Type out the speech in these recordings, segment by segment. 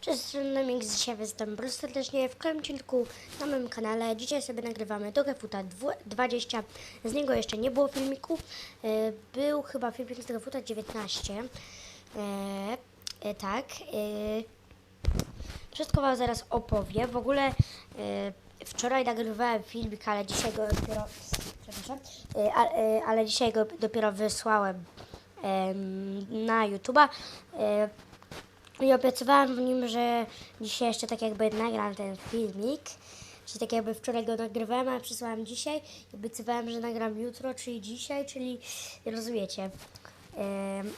Cześć, strony Mix, dzisiaj witam bardzo serdecznie w kolejnym odcinku na moim kanale. Dzisiaj sobie nagrywamy do Gefuta 20, z niego jeszcze nie było filmiku. E, Był chyba filmik z Gefuta 19. E, e, tak. Wszystko wam zaraz opowiem. W ogóle wczoraj nagrywałem filmik, ale dzisiaj go dopiero... Przepraszam. Ale dzisiaj go dopiero wysłałem em, na YouTube'a. I obiecywałam w nim, że dzisiaj jeszcze tak jakby nagram ten filmik. Czyli tak jakby wczoraj go nagrywałem, a przysłałem dzisiaj. I obiecywałem, że nagram jutro, czyli dzisiaj, czyli rozumiecie. Em,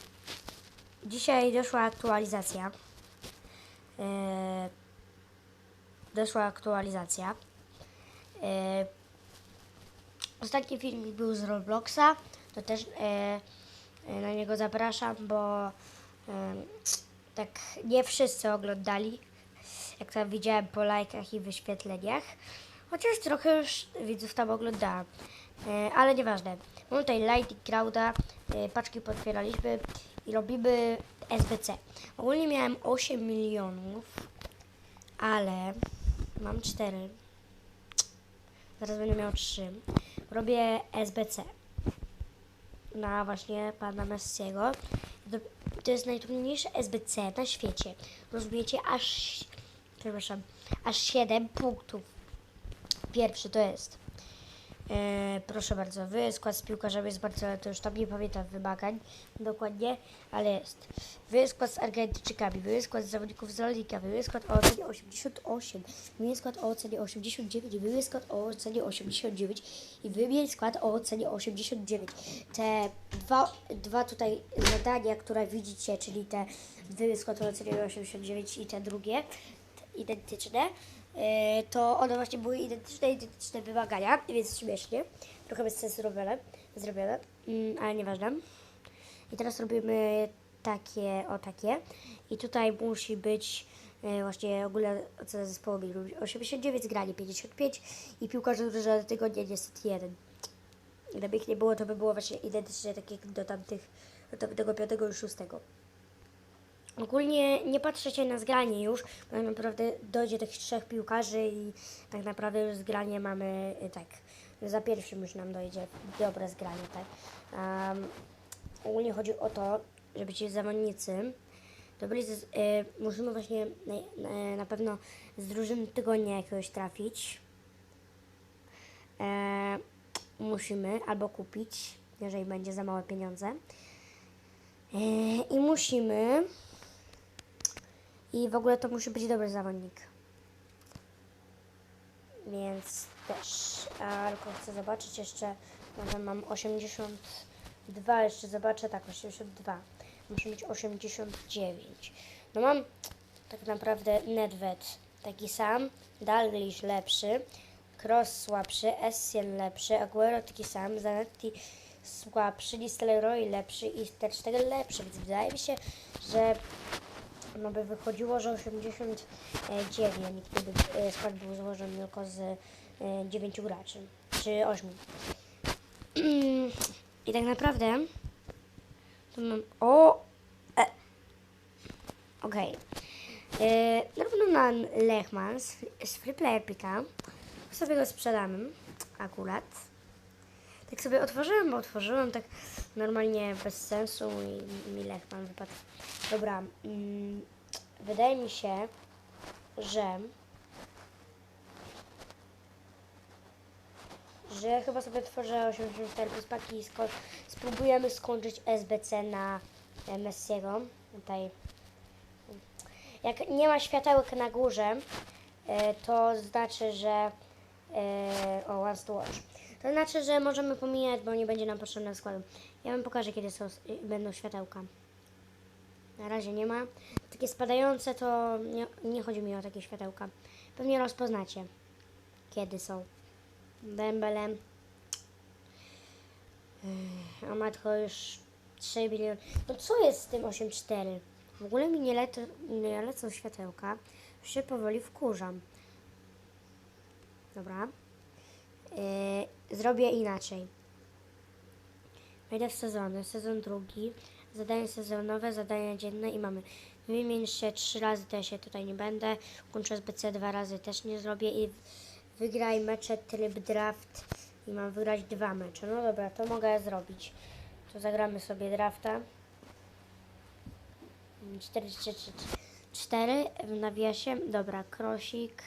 dzisiaj doszła aktualizacja. E, doszła aktualizacja. E, ostatni filmik był z Robloxa. To też e, na niego zapraszam, bo tak nie wszyscy oglądali, jak tam widziałem po lajkach i wyświetleniach. Chociaż trochę już widzów tam oglądałam. E, ale nieważne. Mamy tutaj Lightning Crowda, e, paczki potwieraliśmy i robimy SBC. Ogólnie miałem 8 milionów, ale mam 4. Zaraz będę miał 3. Robię SBC na właśnie pana Messiego. To, jest najtrudniejsze SBC na świecie. Rozumiecie? Aż, przepraszam, aż 7 punktów. Pierwszy to jest. E, proszę bardzo, wy skład z piłkarzami jest bardzo, to już tam nie pamiętam wymagań dokładnie, ale jest. Wy skład z Argentyńczykami, wy skład z zawodników z Rolnika, wy skład o ocenie 88, wy skład o ocenie 89, wy skład o ocenie 89 i wymień skład o ocenie 89. Te dwa, dwa tutaj zadania, które widzicie, czyli te wy skład o ocenie 89 i te drugie, identyczne, to one właśnie były identyczne, identyczne wymagania, więc śmiesznie, trochę bez sensu robione, zrobione, mm, ale nieważne. I teraz robimy takie, o takie. I tutaj musi być e, właśnie ogólna ocena zespołu minimum 89, zgranie 55 i piłkarze drużyny tygodnia niestety jeden. Gdyby ich nie było, to by było właśnie identyczne tak jak do tamtych, do tamtego piątego i szóstego. Ogólnie nie patrzcie na zgranie już, bo naprawdę dojdzie tych trzech piłkarzy i tak naprawdę już zgranie mamy y, tak. Za pierwszym już nam dojdzie dobre zgranie, tak. Um, ogólnie chodzi o to, żeby ci zawodnicy to byli, z, y, musimy właśnie na, na pewno z drużyny tygodnia jakiegoś trafić. E, musimy albo kupić, jeżeli będzie za małe pieniądze. E, I musimy i w ogóle to musi być dobry zawodnik. Więc też. A, tylko chcę zobaczyć jeszcze. Może mam 82, jeszcze zobaczę. Tak, 82. Muszę mieć 89. No mam tak naprawdę Nedved taki sam. Dalglish lepszy. Cross słabszy. Essien lepszy. Aguero taki sam. Zanetti słabszy. Nistelrooy lepszy. I Ter lepszy. Więc wydaje mi się, że no by wychodziło, że 89, gdyby e, skład był złożony tylko z e, 9 graczy, czy 8. I tak naprawdę to mam... O! E, Okej. Okay. Na pewno na Lechman z, z Free Player Pika. Sobie go sprzedamy akurat. Tak sobie otworzyłem, bo otworzyłem tak normalnie bez sensu i mi Lechman wypadł. Dobra, mm, wydaje mi się, że że chyba sobie tworzę 84 plus paki i sko- spróbujemy skończyć SBC na e, Messiego. Tutaj. Jak nie ma światełek na górze, e, to znaczy, że e, o, once to watch. To znaczy, że możemy pomijać, bo nie będzie nam potrzebne składu. Ja wam pokażę, kiedy są, będą światełka. Na razie nie ma. Takie spadające to nie, nie chodzi mi o takie światełka. Pewnie rozpoznacie, kiedy są. Dembele. A matko już 3 miliony. No co jest z tym 8,4? W ogóle mi nie, lecą, nie lecą światełka. Już się powoli wkurzam. Dobra. Yy, zrobię inaczej. Wejdę w sezony. Sezon drugi. Zadania sezonowe, zadania dzienne i mamy Wymień się trzy razy, ja się tutaj nie będę. Kończę z BC dwa razy też nie zrobię i wygraj mecze tryb draft i mam wygrać dwa mecze. No dobra, to mogę zrobić. To zagramy sobie drafta. 44 w nawiasie. Dobra, krosik.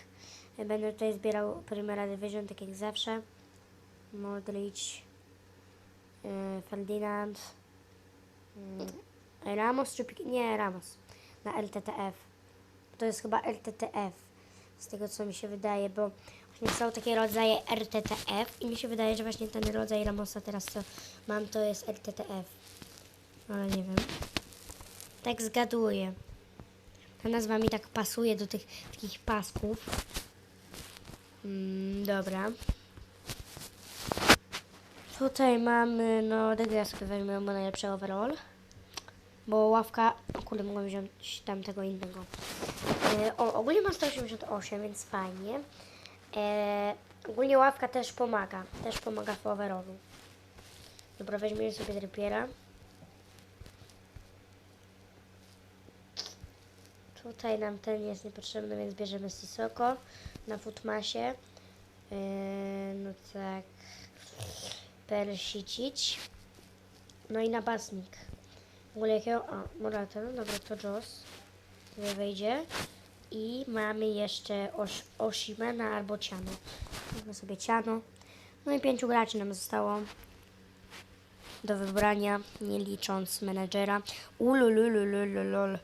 Będę tutaj zbierał Primera Division, tak jak zawsze. Modric, yy, Ferdinand, yy, Ramos czy Pik- Nie, Ramos. Na LTTF. To jest chyba LTTF. Z tego co mi się wydaje, bo właśnie są takie rodzaje RTTF i mi się wydaje, że właśnie ten rodzaj Ramosa teraz co mam to jest RTTF. Ale nie wiem. Tak zgaduję. Ta nazwa mi tak pasuje do tych takich pasków. Mm, dobra. Tutaj mamy, no, Degraskę weźmiemy, bo najlepszy overall. Bo ławka, o kurde, mogłem wziąć tamtego innego. E, o, ogólnie ma 188, więc fajnie. E, ogólnie ławka też pomaga, też pomaga w overallu. Dobra, weźmiemy sobie Trippiera. Tutaj nam ten jest niepotrzebny, więc bierzemy Sisoko na Futmasie. Yy, no tak. Persicić. No i napastnik. W ogóle jakiego? A, Morata. No dobra, to Joss. Sobie wejdzie. I mamy jeszcze Osh Oshimena albo Ciano. Mamy sobie Ciano. No i pięciu graczy nam zostało do wybrania, nie licząc menedżera. Ulululululul.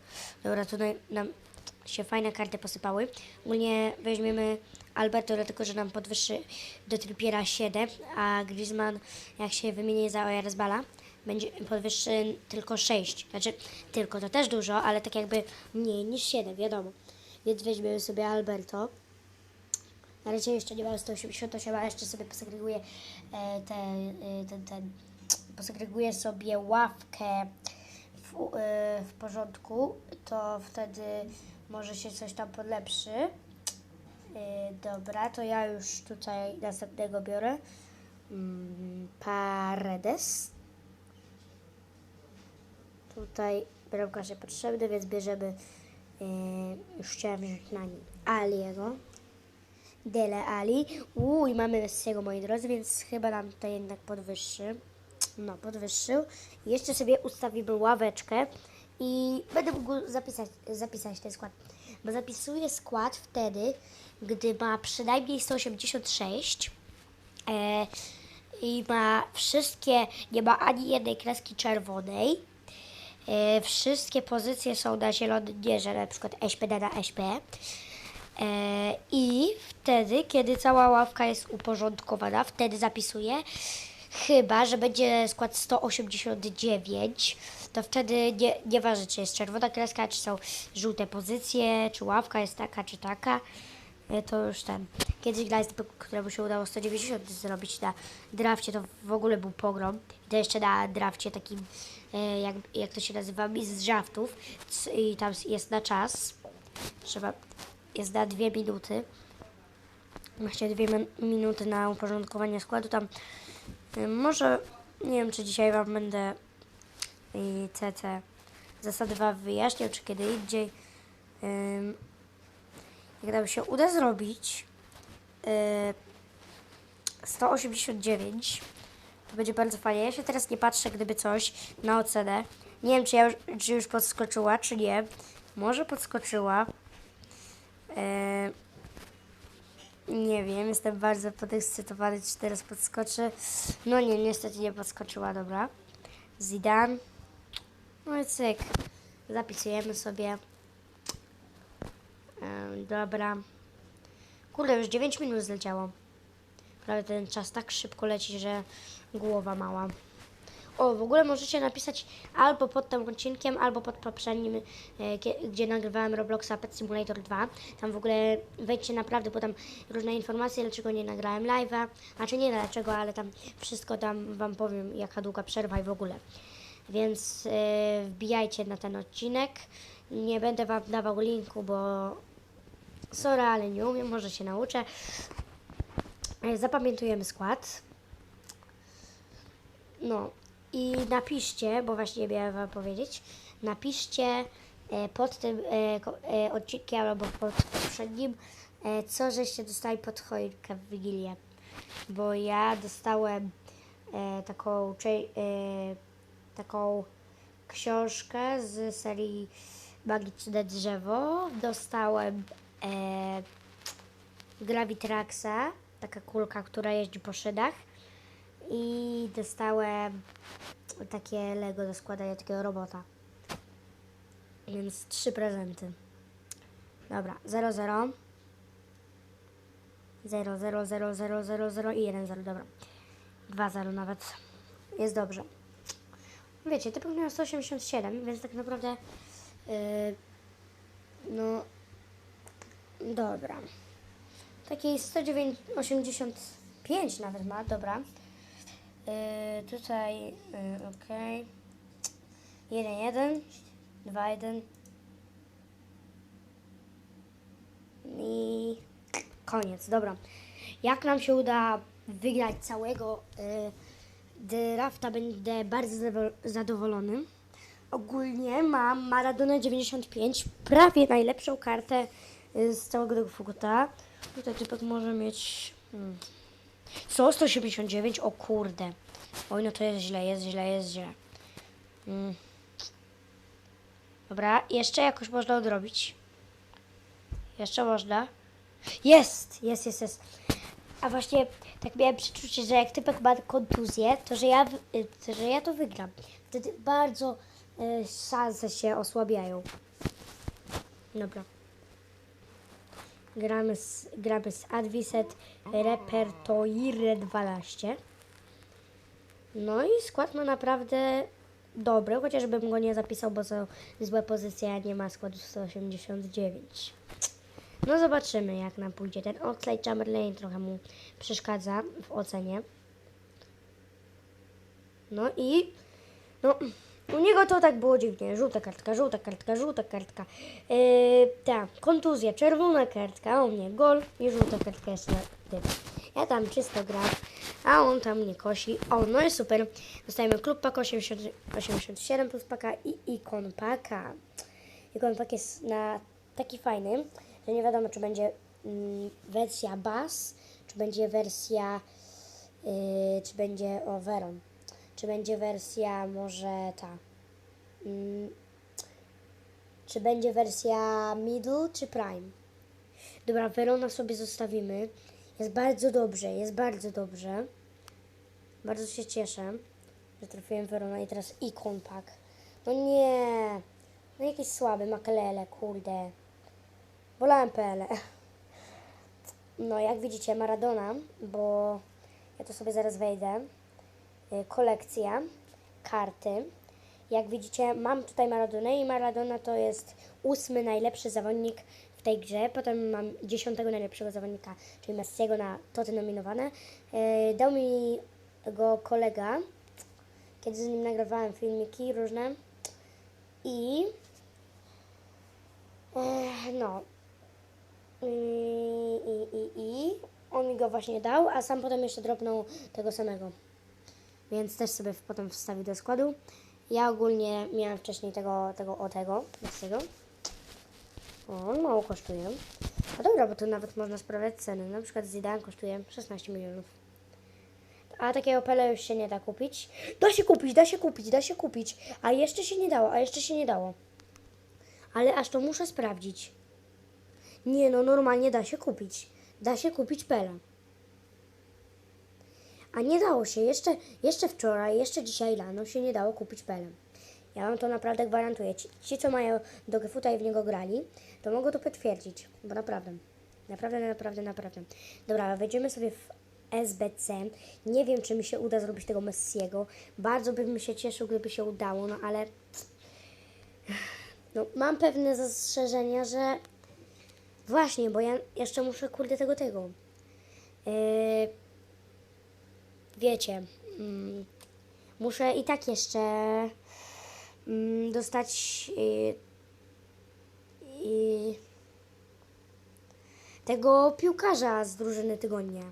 Dobra, tutaj nam się fajne karty posypały. Ogólnie weźmiemy Alberto, dlatego że nam podwyższy do Trippiera 7, a Griezmann, jak się wymieni za Oyarzabala, będzie podwyższy tylko 6. Znaczy, tylko to też dużo, ale tak jakby mniej niż 7, wiadomo. Więc weźmiemy sobie Alberto. Na razie jeszcze nie mam 188, ale jeszcze sobie posegreguję e, te, e, ten, ten, posegreguję sobie ławkę w, e, w porządku, to wtedy może się coś tam podlepszy. E, dobra, to ja już tutaj następnego biorę. Mm, Paredes. Tutaj bramkarz potrzebny, więc bierzemy, e, już chciałem wziąć na nim Aliego. Dele Ali. Uuu, i mamy Messiego, moi drodzy, więc chyba nam to jednak podwyższy. No, podwyższył. Jeszcze sobie ustawimy ławeczkę i będę mógł zapisać, zapisać ten skład. Bo zapisuję skład wtedy, gdy ma przynajmniej 186 e, i ma wszystkie, nie ma ani jednej kreski czerwonej. E, wszystkie pozycje są na zielonym dierze, na przykład SP na SP. E, I wtedy, kiedy cała ławka jest uporządkowana, wtedy zapisuję. Chyba, że będzie skład 189, to wtedy nie, nieważne, czy jest czerwona kreska, czy są żółte pozycje, czy ławka jest taka, czy taka. E, To już ten. Kiedyś dla któremu się udało 190 zrobić na drafcie, to w ogóle był pogrom. I to jeszcze na drafcie takim, e, jak, jak to się nazywa, z draftów. C- I tam jest na czas. Trzeba, jest na dwie minuty. Właśnie dwie min- minuty na uporządkowanie składu. Tam może, nie wiem czy dzisiaj Wam będę y, CC zasady Wam wyjaśniał, czy kiedy indziej. Jak nam się uda zrobić y, 189, to będzie bardzo fajnie. Ja się teraz nie patrzę, gdyby coś na ocenę. Nie wiem, czy, ja czy już podskoczyła, czy nie. Może podskoczyła. Y, nie wiem, jestem bardzo podekscytowany, czy teraz podskoczy. No nie, niestety nie podskoczyła, dobra. Zidane. No i cyk. Zapisujemy sobie. Em, dobra. Kurde, już 9 minut zleciało. Prawie ten czas tak szybko leci, że głowa mała. O, w ogóle możecie napisać albo pod tym odcinkiem, albo pod poprzednim, e, gdzie nagrywałem Robloxa Pet Simulator 2. Tam w ogóle wejdźcie naprawdę, bo tam różne informacje, dlaczego nie nagrałem live'a. Znaczy nie dlaczego, ale tam wszystko tam Wam powiem, jaka długa przerwa i w ogóle. Więc e, wbijajcie na ten odcinek. Nie będę Wam dawał linku, bo sorry, ale nie umiem, może się nauczę. E, Zapamiętujemy skład. No i napiszcie, bo właśnie miałem wam powiedzieć, napiszcie e, pod tym e, e, odcinkiem albo pod poprzednim, co żeście dostali pod choinkę w Wigilię. Bo ja dostałem taką, taką książkę z serii Magiczne Drzewo. Dostałem e, Gravitraxa, taka kulka, która jeździ po szynach. I dostałem takie Lego do składania takiego robota. Więc trzy prezenty. Dobra, 0, 0. 0, 0, 0, 0, 0, 0 i 1, 0, dobra. 2, 0 nawet. Jest dobrze. Wiecie, typek miał 187, więc tak naprawdę yy, no dobra. Takiej 185 nawet ma, dobra. Yy, tutaj, yy, okej. 1, 1, 2, 1 i koniec, dobra. Jak nam się uda wygrać całego y, drafta, będę bardzo zadowolony. Ogólnie mam Maradona 95, prawie najlepszą kartę y, z całego tego Fukuta. Tutaj typek może mieć... Hmm. Co? 189? O kurde. Oj, no to jest źle, jest źle, jest źle. Mm. Dobra, jeszcze jakoś można odrobić. Jeszcze można. Jest, jest, jest, jest. A właśnie tak miałem przeczucie, że jak typek ma kontuzję, to że ja, y, to, że ja to wygram. Wtedy bardzo y, szanse się osłabiają. Dobra. Gramy z, gramy z Adviset Repertoire 12. No i skład ma naprawdę dobry, chociażbym go nie zapisał, bo są złe pozycje, a nie ma składu 189. No zobaczymy, jak nam pójdzie. Ten Oxlade Chamberlain trochę mu przeszkadza w ocenie. No i no, u niego to tak było dziwnie. Żółta kartka, żółta kartka, żółta kartka. Yy, tak, kontuzja, czerwona kartka, a u mnie gol i żółta kartka jeszcze na tym. Ja tam czysto gram, a on tam nie kosi. O, no i super. Dostajemy klub pak 80, 87 plus paka i ikon paka. Ikon pak jest na taki fajny, że nie wiadomo, czy będzie mm, wersja bass, czy będzie wersja, yy, czy będzie o Veron, czy będzie wersja może ta, mm, czy będzie wersja middle, czy prime. Dobra, Verona sobie zostawimy. Jest bardzo dobrze, jest bardzo dobrze. Bardzo się cieszę, że trafiłem Verona i teraz ikon pak. No nie, no jakiś słaby Makelele, kurde. Wolałem PL. No, jak widzicie, Maradona, bo ja to sobie zaraz wejdę. Y, Kolekcja, karty. Jak widzicie, mam tutaj Maradonę i Maradona to jest ósmy najlepszy zawodnik w tej grze. Potem mam dziesiątego najlepszego zawodnika, czyli Messiego na toty nominowane. Y, Dał mi go kolega, kiedy z nim nagrywałem filmiki różne. I e, no, i, i, i, i on mi go właśnie dał, a sam potem jeszcze dropnął tego samego. Więc też sobie potem wstawił do składu. Ja ogólnie miałem wcześniej tego, tego o tego, tego. O, on mało kosztuje. A dobra, bo tu nawet można sprawdzać ceny. Na przykład Zidane kosztuje 16 milionów. A takiego Pele już się nie da kupić. Da się kupić, da się kupić, da się kupić. A jeszcze się nie dało, a jeszcze się nie dało. Ale aż to muszę sprawdzić. Nie no, normalnie da się kupić. Da się kupić Pele. A nie dało się. Jeszcze, jeszcze wczoraj, jeszcze dzisiaj rano się nie dało kupić Pele. Ja wam to naprawdę gwarantuję. Ci, ci co mają do Gefuta i w niego grali, to mogą to potwierdzić. Bo naprawdę. Naprawdę, naprawdę, naprawdę. Dobra, wejdziemy sobie w SBC. Nie wiem, czy mi się uda zrobić tego Messiego. Bardzo bym się cieszył, gdyby się udało, no ale... No, mam pewne zastrzeżenia, że Właśnie, bo ja jeszcze muszę, kurde, tego, tego. Yy, wiecie, mm, muszę i tak jeszcze mm, dostać yy, tego piłkarza z drużyny tygodnia.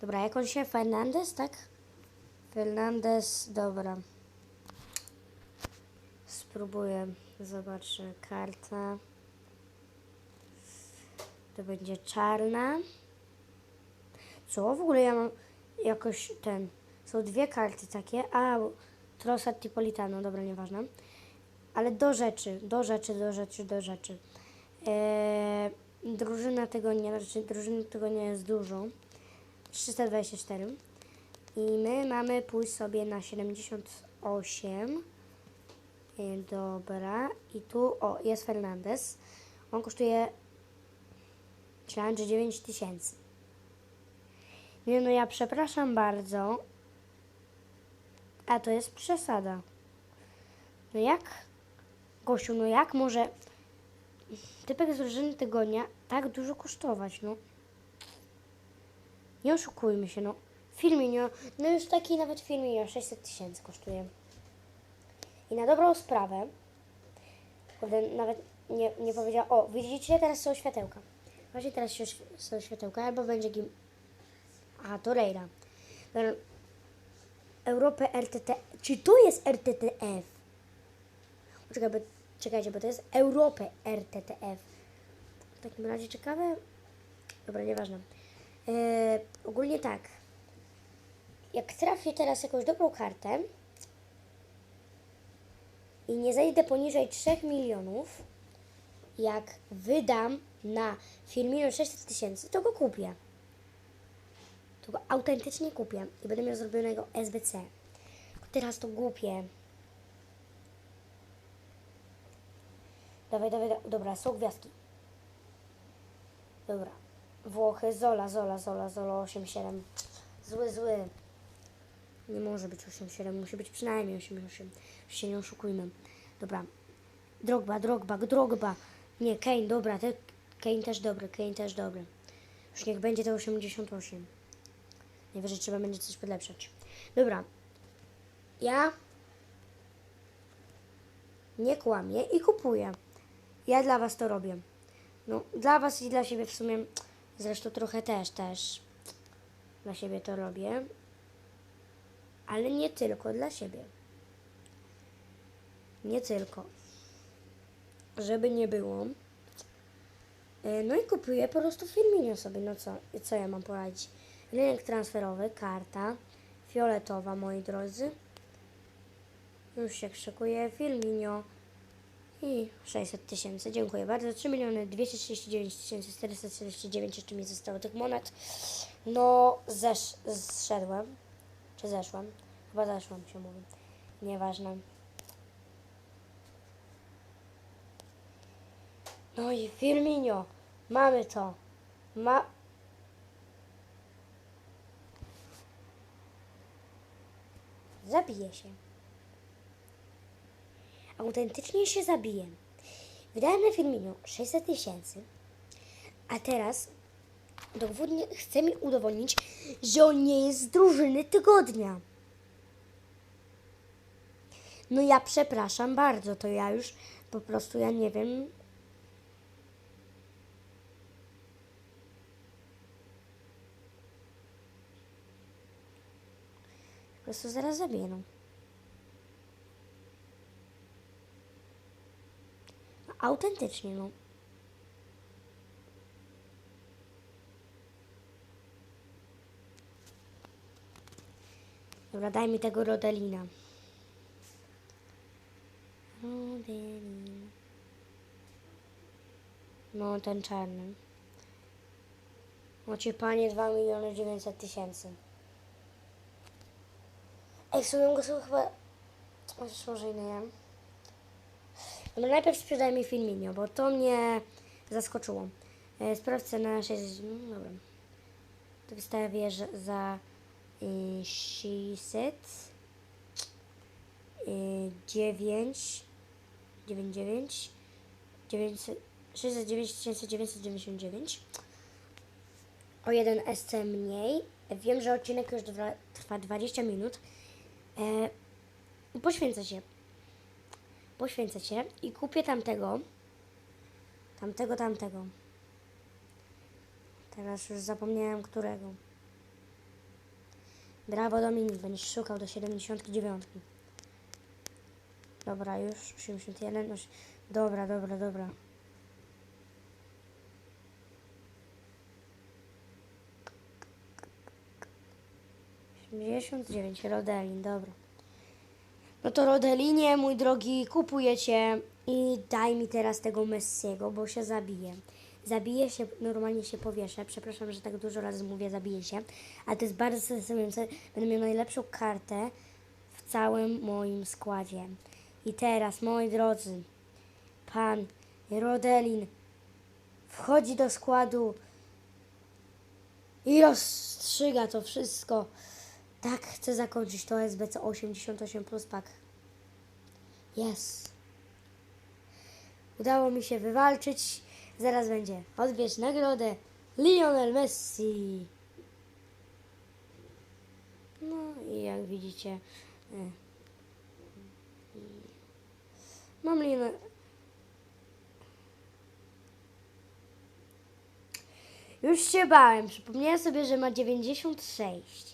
Dobra, jak on się? Fernandez, tak? Fernandez, dobra. Spróbuję. Zobaczę. Karta. To będzie czarna. Co? W ogóle ja mam jakoś ten... Są dwie karty takie. A, Trossard Tripolitano. Dobra, nieważne. Ale do rzeczy, do rzeczy, do rzeczy, do rzeczy. Eee, drużyna tego nie, znaczy drużyny tego nie jest dużo. 324. I my mamy pójść sobie na 78. E, Dobra. I tu, o, jest Fernandez. On kosztuje, myślałem, że 9 tysięcy. Nie, no ja przepraszam bardzo. A to jest przesada. No jak, gościu, no jak może typek z drużyny tygodnia tak dużo kosztować, no? Nie oszukujmy się, no. Firminio, no już taki nawet Firminio 600 tysięcy kosztuje. I na dobrą sprawę, kurde, nawet nie, nie powiedział, o, widzicie, teraz są światełka. Właśnie teraz są światełka, albo będzie gim... A, to Reira. Dobra. Europę RTT, czy tu jest RTTF? Czekaj, bo, czekajcie, bo to jest Europę RTTF. W takim razie ciekawe. Dobra, nieważne. E, ogólnie tak. Jak trafię teraz jakąś dobrą kartę i nie zejdę poniżej 3 milionów, jak wydam na Firmino 600 tysięcy, to go kupię. To go autentycznie kupię i będę miał zrobionego SBC. Teraz to głupie. Dawaj, dawaj, da- dobra, są gwiazdki. Dobra. Włochy, Zola, Zola, Zola, Zola, 8-7. Zły, zły. Nie może być 8-7, musi być przynajmniej 8-8. Już się nie oszukujmy. Dobra. Drogba, Drogba, Drogba. Nie, Kane, dobra, te, Kane też dobry, Kane też dobry. Już niech będzie to 88. Najwyżej trzeba będzie coś podlepszać. Dobra. Ja nie kłamię i kupuję. Ja dla Was to robię. No, dla Was i dla siebie w sumie, zresztą trochę też, też dla siebie to robię, ale nie tylko dla siebie. Nie tylko. Żeby nie było. E, No i kupuję po prostu Firmino sobie, no co, co ja mam poradzić? Rynek transferowy, karta, fioletowa, moi drodzy. Już się krzykuje, Firmino i 600 tysięcy. Dziękuję bardzo. 3 miliony 239 tysięcy 449 jeszcze mi zostało tych monet. No, zesz, zszedłem. Czy zeszłam? Chyba zeszłam się mówi. Nieważne. No i Firmino. Mamy to. Ma... Zabiję się. Autentycznie się zabiję. Wydałem na Firmino 600 tysięcy, a teraz dowodnie chce mi udowodnić, że on nie jest z drużyny tygodnia. No ja przepraszam bardzo, to ja już po prostu, ja nie wiem. Prostu zaraz zabiję, no. Autentycznie, no. Dobra, daj mi tego Rodelina. Rodelin. No, ten czarny. Macie panie 2 miliony 900 tysięcy. Ej, w go są chyba... Chociaż może i nie. Dobra, najpierw sprzedaj mi Filminio, bo to mnie zaskoczyło. E, Sprawdź cenę 6... no, Dobra. To wystawię za y, 600 y, 9 99 900 609 999 o jeden SC mniej. Wiem, że odcinek już dwa, trwa 20 minut. E, poświęcę się. Poświęcę się i kupię tamtego. Tamtego, tamtego. Teraz już zapomniałem którego. Brawo Dominik, będziesz szukał do 79. Dobra, już 81. Już. Dobra, dobra, dobra. Osiemdziesiąt dziewięć, Rodelin, dobra. No to Rodelinie, mój drogi, kupujecie i daj mi teraz tego Messiego, bo się zabiję. Zabiję się, normalnie się powieszę. Przepraszam, że tak dużo razy mówię zabiję się, ale to jest bardzo stresujące. Będę miał najlepszą kartę w całym moim składzie. I teraz, moi drodzy, pan Rodelin wchodzi do składu i rozstrzyga to wszystko. Tak, chcę zakończyć to SBC 88 plus pak. Yes. Udało mi się wywalczyć. Zaraz będzie. Odbierz nagrodę Lionel Messi. No i jak widzicie, e, mam Lionel. Już się bałem. Przypomniałem sobie, że ma 96.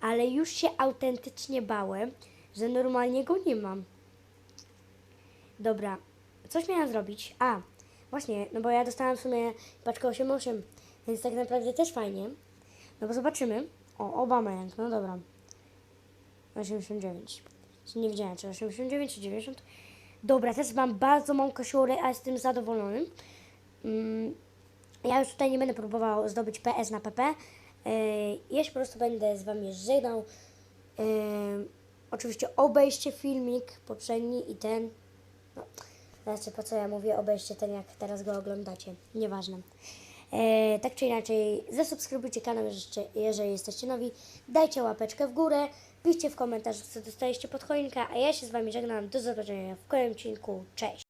Ale już się autentycznie bałem, że normalnie go nie mam. Dobra, coś miałam zrobić. A, właśnie, no bo ja dostałam w sumie paczkę 8-8, więc tak naprawdę też fajnie. No bo zobaczymy. O, Obama Young, no dobra. 89. Czy Nie wiedziałem, czy 89, czy 90. Dobra, też mam bardzo małą kasiorę, a jestem zadowolony. Mm, ja już tutaj nie będę próbował zdobyć PS na PP. Yy, ja się po prostu będę z Wami żegnał. Yy, oczywiście obejście filmik poprzedni i ten. No, znaczy, po co ja mówię, obejście ten, jak teraz go oglądacie. Nieważne. E, tak czy inaczej, zasubskrybujcie kanał, jeżeli jesteście nowi. Dajcie łapeczkę w górę. Piszcie w komentarzach, co dostaliście pod choinkę. A ja się z Wami żegnam. Do zobaczenia w kolejnym odcinku. Cześć!